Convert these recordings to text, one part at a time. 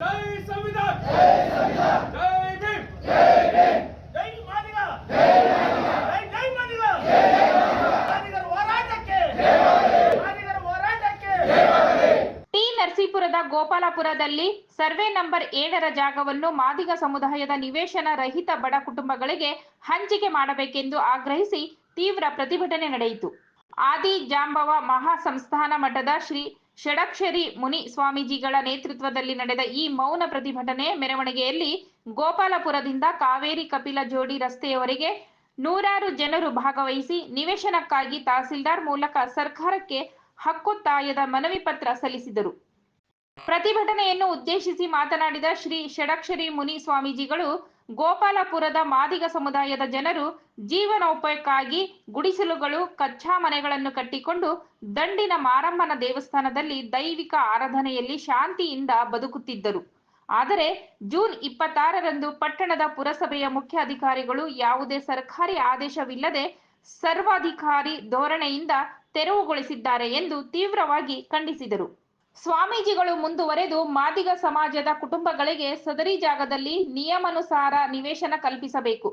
ಜೈ ಗೋಪಾಲಪುರದಲ್ಲಿ survey number ಏಳರ ಜಾಗವನ್ನು ಮಾದಿಗ ಸಮುದಾಯದ ನಿವೇಶನ ರಹಿತ ಬಡ ಕುಟುಂಬಗಳಿಗೆ ಹಂಚಿಕೆ ಮಾಡಬೇಕೆಂದು ಆಗ್ರಹಿಸಿ ತೀವ್ರ ಪ್ರತಿಭಟನೆ ನಡೆಯಿತು. ಆದಿ ಜಾಂಬವ ಮಹಾಸಂಸ್ಥಾನ ಮಠದ ಶ್ರೀ ಷಡಕ್ಷರಿ ಮುನಿ ಸ್ವಾಮೀಜಿಗಳ ನೇತೃತ್ವದಲ್ಲಿ ನಡೆದ ಈ ಮೌನ ಪ್ರತಿಭಟನೆ ಮೆರವಣಿಗೆಯಲ್ಲಿ ಗೋಪಾಲಪುರದಿಂದ ಕಾವೇರಿ ಕಪಿಲ ಜೋಡಿ ರಸ್ತೆಯವರೆಗೆ ನೂರಾರು ಜನರು ಭಾಗವಹಿಸಿ ನಿವೇಶನಕ್ಕಾಗಿ ತಹಸೀಲ್ದಾರ್ ಮೂಲಕ ಸರ್ಕಾರಕ್ಕೆ ಹಕ್ಕೊತ್ತಾಯದ ಮನವಿ ಪತ್ರ ಸಲ್ಲಿಸಿದರು. ಪ್ರತಿಭಟನೆಯನ್ನು ಉದ್ದೇಶಿಸಿ ಮಾತನಾಡಿದ ಶ್ರೀ ಷಡಕ್ಷರಿ ಮುನಿ ಸ್ವಾಮೀಜಿಗಳು ಗೋಪಾಲಪುರದ ಮಾದಿಗ ಸಮುದಾಯದ ಜನರು ಜೀವನೋಪಾಯಕ್ಕಾಗಿ ಗುಡಿಸಲುಗಳು, ಕಚ್ಚಾ ಮನೆಗಳನ್ನು ಕಟ್ಟಿಕೊಂಡು ದಂಡಿನ ಮಾರಮ್ಮನ ದೇವಸ್ಥಾನದಲ್ಲಿ ದೈವಿಕ ಆರಾಧನೆಯಲ್ಲಿ ಶಾಂತಿಯಿಂದ ಬದುಕುತ್ತಿದ್ದರು. ಆದರೆ ಜೂನ್ ಇಪ್ಪತ್ತಾರರಂದು ಪಟ್ಟಣದ ಪುರಸಭೆಯ ಮುಖ್ಯ ಅಧಿಕಾರಿಗಳು ಯಾವುದೇ ಸರ್ಕಾರಿ ಆದೇಶವಿಲ್ಲದೆ ಸರ್ವಾಧಿಕಾರಿ ಧೋರಣೆಯಿಂದ ತೆರವುಗೊಳಿಸಿದ್ದಾರೆ ಎಂದು ತೀವ್ರವಾಗಿ ಖಂಡಿಸಿದರು. ಸ್ವಾಮೀಜಿಗಳು ಮುಂದುವರೆದು ಮಾದಿಗ ಸಮಾಜದ ಕುಟುಂಬಗಳಿಗೆ ಸದರಿ ಜಾಗದಲ್ಲಿ ನಿಯಮಾನುಸಾರ ನಿವೇಶನ ಕಲ್ಪಿಸಬೇಕು.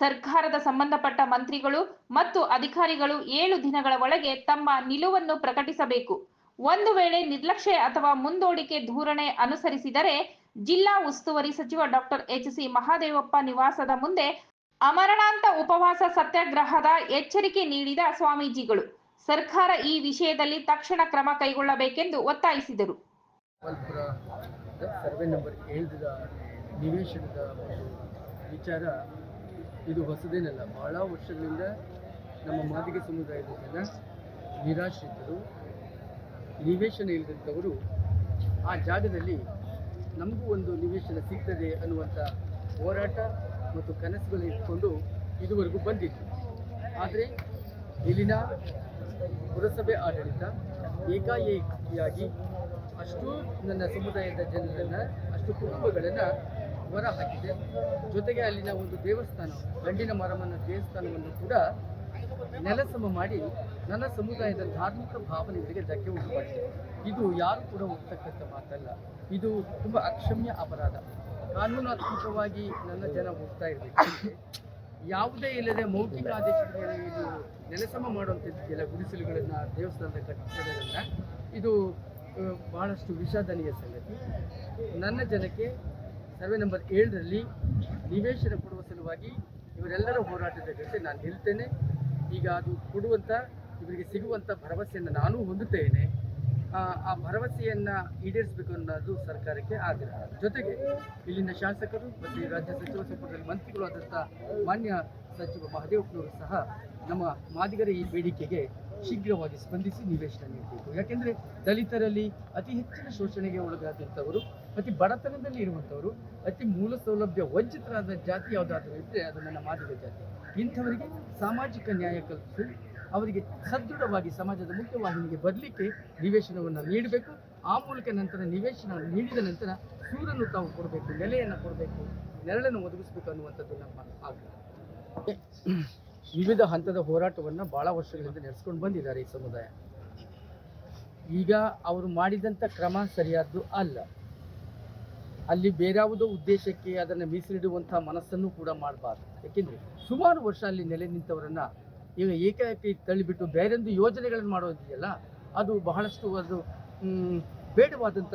ಸರ್ಕಾರದ ಸಂಬಂಧಪಟ್ಟ ಮಂತ್ರಿಗಳು ಮತ್ತು ಅಧಿಕಾರಿಗಳು ಏಳು ದಿನಗಳ ಒಳಗೆ ತಮ್ಮ ನಿಲುವನ್ನು ಪ್ರಕಟಿಸಬೇಕು. ಒಂದು ವೇಳೆ ನಿರ್ಲಕ್ಷ್ಯ ಅಥವಾ ಮುಂದೂಡಿಕೆ ಧೋರಣೆ ಅನುಸರಿಸಿದರೆ ಜಿಲ್ಲಾ ಉಸ್ತುವಾರಿ ಸಚಿವ ಡಾಕ್ಟರ್ ಎಚ್ ಸಿ ಮಹಾದೇವಪ್ಪ ನಿವಾಸದ ಮುಂದೆ ಅಮರಣಾಂತ ಉಪವಾಸ ಸತ್ಯಾಗ್ರಹದ ಎಚ್ಚರಿಕೆ ನೀಡಿದ ಸ್ವಾಮೀಜಿಗಳು. ಸರ್ಕಾರ ಈ ವಿಷಯದಲ್ಲಿ ತಕ್ಷಣ ಕ್ರಮ ಕೈಗೊಳ್ಳಬೇಕೆಂದು ಒತ್ತಾಯಿಸಿದರು. ಸರ್ವೆ ನಂಬರ್ ಏಳದ ನಿವೇಶನದ ವಿಚಾರ ಇದು ಹೊಸದೇನಲ್ಲ, ಬಹಳ ವರ್ಷಗಳಿಂದ ನಮ್ಮ ಮಾದಿಗೆ ಸಮುದಾಯದ ಜನ ನಿರಾಶ್ರಿತರು. ನಿವೇಶನ ಇಲ್ಲದಂಥವರು ಆ ಜಾಗದಲ್ಲಿ ನಮಗೂ ಒಂದು ನಿವೇಶನ ಸಿಗ್ತದೆ ಅನ್ನುವಂಥ ಹೋರಾಟ ಮತ್ತು ಕನಸುಗಳು ಇಟ್ಕೊಂಡು ಇದುವರೆಗೂ ಬಂದಿತ್ತು. ಆದರೆ ಇಲ್ಲಿನ ಪುರಸಭೆ ಆಡಳಿತ ಏಕಾಏಕಿಯಾಗಿ ಅಷ್ಟು ನನ್ನ ಸಮುದಾಯದ ಜನರನ್ನು, ಅಷ್ಟು ಕುಟುಂಬಗಳನ್ನು ಹೊರ ಹಾಕಿದೆ ಜೊತೆಗೆ ಅಲ್ಲಿನ ಒಂದು ದೇವಸ್ಥಾನ, ಗಂಡಿನ ಮರಮನ ದೇವಸ್ಥಾನವನ್ನು ಕೂಡ ನೆಲಸಮ ಮಾಡಿ ನನ್ನ ಸಮುದಾಯದ ಧಾರ್ಮಿಕ ಭಾವನೆಗಳಿಗೆ ಧಕ್ಕೆ ಉಂಟು ಮಾಡಿದೆ ಇದು ಯಾರು ಕೂಡ ಹೋಗ್ತಕ್ಕಂಥ ಮಾತಲ್ಲ. ಇದು ತುಂಬ ಅಕ್ಷಮ್ಯ ಅಪರಾಧ. ಕಾನೂನಾತ್ಮಕವಾಗಿ ನನ್ನ ಜನ ಹೋಗ್ತಾ ಇರಬೇಕು. ಯಾವುದೇ ಇಲ್ಲದೆ ಮೌಖಿಕ ಆದೇಶಗಳು ಇದು ನೆಲಸಮ ಮಾಡುವಂಥದ್ದಿದೆಯಲ್ಲ ಗುಡಿಸಲುಗಳನ್ನು ದೇವಸ್ಥಾನದ ಕಟ್ಟಡಗಳನ್ನ ಇದು ಬಹಳಷ್ಟು ವಿಷಾದನೀಯ ಸಂಗತಿ. ನನ್ನ ಜನಕ್ಕೆ ಸರ್ವೆ ನಂಬರ್ ಏಳರಲ್ಲಿ ನಿವೇಶನ ಕೊಡುವ ಸಲುವಾಗಿ ಇವರೆಲ್ಲರ ಹೋರಾಟದ ಜೊತೆ ನಾನು ನಿಲ್ತೇನೆ. ಈಗ ಅದು ಕೊಡುವಂಥ ಇವರಿಗೆ ಸಿಗುವಂಥ ಭರವಸೆಯನ್ನು ನಾನೂ ಹೊಂದುತ್ತೇನೆ. ಆ ಭರವಸೆಯನ್ನು ಈಡೇರಿಸಬೇಕು ಅನ್ನೋದು ಸರ್ಕಾರಕ್ಕೆ ಆಗ್ರಹ. ಜೊತೆಗೆ ಇಲ್ಲಿನ ಶಾಸಕರು ಮತ್ತು ರಾಜ್ಯ ಸಚಿವ ಸಂಪುಟದಲ್ಲಿ ಮಂತ್ರಿಗಳು ಆದಂಥ ಮಾನ್ಯ ಸಚಿವ ಮಹದೇವಪ್ಪನವರು ಸಹ ನಮ್ಮ ಮಾದಿಗರ ಈ ಬೇಡಿಕೆಗೆ ಶೀಘ್ರವಾಗಿ ಸ್ಪಂದಿಸಿ ನಿವೇಶನ ನೀಡಬೇಕು. ಯಾಕೆಂದರೆ ದಲಿತರಲ್ಲಿ ಅತಿ ಹೆಚ್ಚಿನ ಶೋಷಣೆಗೆ ಒಳಗಾದಂಥವರು, ಅತಿ ಬಡತನದಲ್ಲಿ ಇರುವಂಥವರು, ಅತಿ ಮೂಲ ಸೌಲಭ್ಯ ವಂಚಿತರಾದ ಜಾತಿ ಯಾವುದಾದ್ರೂ ಇದ್ದರೆ ಅದು ನನ್ನ ಮಾದಿಗ ಜಾತಿ. ಇಂಥವರಿಗೆ ಸಾಮಾಜಿಕ ನ್ಯಾಯ ಕಲ್ಪಿಸಿ ಅವರಿಗೆ ಸದೃಢವಾಗಿ ಸಮಾಜದ ಮುಖ್ಯವಾಹಿನಿಗೆ ಬರಲಿಕ್ಕೆ ನಿವೇಶನವನ್ನು ನೀಡಬೇಕು. ಆ ಮೂಲಕ ನಂತರ ನಿವೇಶನ ನೀಡಿದ ನಂತರ ಸೂರನ್ನು ತಾವು ಕೊಡಬೇಕು, ನೆಲೆಯನ್ನು ಕೊಡಬೇಕು, ನೆರಳನ್ನು ಒದಗಿಸಬೇಕು ಅನ್ನುವಂಥದ್ದು ನಮ್ಮ ಆಗ್ರಹ. ವಿವಿಧ ಹಂತದ ಹೋರಾಟವನ್ನು ಭಾಳ ವರ್ಷಗಳಿಂದ ನಡೆಸ್ಕೊಂಡು ಬಂದಿದ್ದಾರೆ ಈ ಸಮುದಾಯ. ಈಗ ಅವರು ಮಾಡಿದಂಥ ಕ್ರಮ ಸರಿಯಾದ್ದು ಅಲ್ಲ. ಅಲ್ಲಿ ಬೇರ್ಯಾವುದೋ ಉದ್ದೇಶಕ್ಕೆ ಅದನ್ನು ಮೀಸಲಿಡುವಂಥ ಮನಸ್ಸನ್ನು ಕೂಡ ಮಾಡಬಾರ್ದು. ಏಕೆಂದರೆ ಸುಮಾರು ವರ್ಷ ಅಲ್ಲಿ ನೆಲೆ ನಿಂತವರನ್ನು ಈಗ ಏಕಾಏಕಿ ತಳ್ಳಿಬಿಟ್ಟು ಬೇರೆಂದು ಯೋಜನೆಗಳನ್ನು ಮಾಡೋದಿದೆಯಲ್ಲ ಅದು ಬಹಳಷ್ಟು ಮ್, ಬೇಡವಾದಂಥ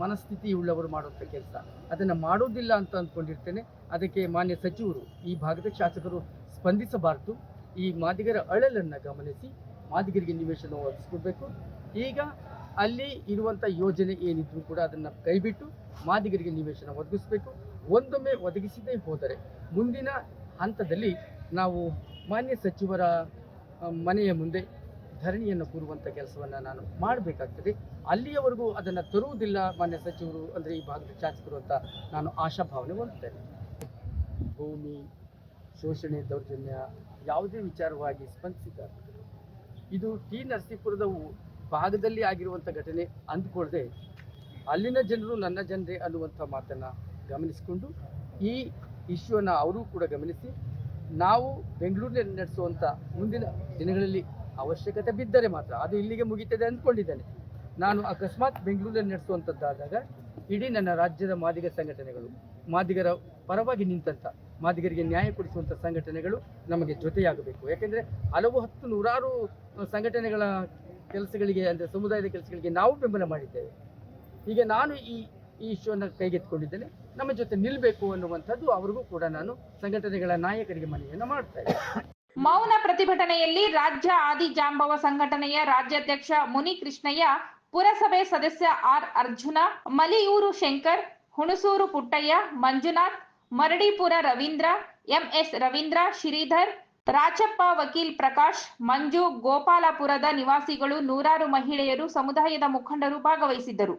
ಮನಸ್ಥಿತಿ ಉಳ್ಳವರು ಮಾಡುವಂಥ ಕೆಲಸ. ಅದನ್ನು ಮಾಡೋದಿಲ್ಲ ಅಂತ ಅಂದ್ಕೊಂಡಿರ್ತೇನೆ. ಅದಕ್ಕೆ ಮಾನ್ಯ ಸಚಿವರು ಈ ಭಾಗದ ಶಾಸಕರು ಸ್ಪಂದಿಸಬಾರದು. ಈ ಮಾದಿಗರ ಅಳಲನ್ನು ಗಮನಿಸಿ ಮಾದಿಗರಿಗೆ ನಿವೇಶನ ಒದಗಿಸ್ಕೊಡ್ಬೇಕು. ಈಗ ಅಲ್ಲಿ ಇರುವಂಥ ಯೋಜನೆ ಏನಿದ್ರು ಕೂಡ ಅದನ್ನು ಕೈಬಿಟ್ಟು ಮಾದಿಗರಿಗೆ ನಿವೇಶನ ಒದಗಿಸ್ಬೇಕು. ಒಂದೊಮ್ಮೆ ಒದಗಿಸದೇ ಹೋದರೆ ಮುಂದಿನ ಹಂತದಲ್ಲಿ ನಾವು ಮಾನ್ಯ ಸಚಿವರ ಮನೆಯ ಮುಂದೆ ಧರಣಿಯನ್ನು ಕೂರುವಂಥ ಕೆಲಸವನ್ನು ನಾನು ಮಾಡಬೇಕಾಗ್ತದೆ. ಅಲ್ಲಿಯವರೆಗೂ ಅದನ್ನು ತರುವುದಿಲ್ಲ ಮಾನ್ಯ ಸಚಿವರು ಅಂದರೆ ಈ ಭಾಗದ ಶಾಸಕರು ಅಂತ ನಾನು ಆಶಾಭಾವನೆ ಹೊಂದುತ್ತೇನೆ. ಭೂಮಿ, ಶೋಷಣೆ, ದೌರ್ಜನ್ಯ ಯಾವುದೇ ವಿಚಾರವಾಗಿ ಸ್ಪಂದಿಸಿದ್ದಾರೆ ಇದು ಟಿ ನರಸೀಪುರದ ಭಾಗದಲ್ಲಿ ಆಗಿರುವಂಥ ಘಟನೆ ಅಂದ್ಕೊಳ್ಳದೆ ಅಲ್ಲಿನ ಜನರು ನನ್ನ ಜನರೇ ಅನ್ನುವಂಥ ಮಾತನ್ನು ಗಮನಿಸಿಕೊಂಡು ಈ ಇಶ್ಯೂನ ಅವರೂ ಕೂಡ ಗಮನಿಸಿ ನಾವು ಬೆಂಗಳೂರಿನಲ್ಲಿ ನಡೆಸುವಂಥ ಮುಂದಿನ ದಿನಗಳಲ್ಲಿ ಅವಶ್ಯಕತೆ ಬಿದ್ದರೆ ಮಾತ್ರ ಅದು ಇಲ್ಲಿಗೆ ಮುಗಿತದೆ ಅಂದ್ಕೊಂಡಿದ್ದೇನೆ. ನಾನು ಅಕಸ್ಮಾತ್ ಬೆಂಗಳೂರಿನಲ್ಲಿ ನಡೆಸುವಂಥದ್ದಾದಾಗ ಇಡೀ ನನ್ನ ರಾಜ್ಯದ ಮಾದಿಗ ಸಂಘಟನೆಗಳು, ಮಾದಿಗರ ಪರವಾಗಿ ನಿಂತಂಥ ಮಾದಿಗರಿಗೆ ನ್ಯಾಯ ಕೊಡಿಸುವಂಥ ಸಂಘಟನೆಗಳು ನಮಗೆ ಜೊತೆಯಾಗಬೇಕು. ಯಾಕೆಂದರೆ ಹಲವು ಹತ್ತು ನೂರಾರು ಸಂಘಟನೆಗಳ ಕೆಲಸಗಳಿಗೆ, ಅಂದರೆ ಸಮುದಾಯದ ಕೆಲಸಗಳಿಗೆ ನಾವು ಬೆಂಬಲ ಮಾಡಿದ್ದೇವೆ. ಈಗ ನಾನು ಈ ಈ ಇಶ್ಯೂವನ್ನು ಕೈಗೆತ್ತಿಕೊಂಡಿದ್ದೇನೆ. ನಮ್ಮ ಜೊತೆ ನಿಲ್ಲಬೇಕು ಅನ್ನುವಂಥದ್ದು ಅವ್ರಿಗೂ ಕೂಡ ನಾನು ಸಂಘಟನೆಗಳ ನಾಯಕರಿಗೆ ಮನವಿಯನ್ನು ಮಾಡ್ತಾ ಮೌನ ಪ್ರತಿಭಟನೆಯಲ್ಲಿ ರಾಜ್ಯ ಆದಿ ಜಾಂಬವ ಸಂಘಟನೆಯ ರಾಜ್ಯಾಧ್ಯಕ್ಷ ಮುನಿ ಕೃಷ್ಣಯ್ಯ ಪುರಸಭೆ ಸದಸ್ಯ ಆರ್ ಅರ್ಜುನ, ಮಲಿಯೂರು ಶಂಕರ್, ಹುಣಸೂರು ಪುಟ್ಟಯ್ಯ, ಮಂಜುನಾಥ್, ಮರಡಿಪುರ ರವೀಂದ್ರ, ಎಂಎಸ್ ರವೀಂದ್ರ, ಶ್ರೀಧರ್, ರಾಜಪ್ಪ ವಕೀಲ್ ಪ್ರಕಾಶ್, ಮಂಜು ಗೋಪಾಲಪುರದ ನಿವಾಸಿಗಳು ನೂರಾರು ಮಹಿಳೆಯರು, ಸಮುದಾಯದ ಮುಖಂಡರು ಭಾಗವಹಿಸಿದ್ದರು.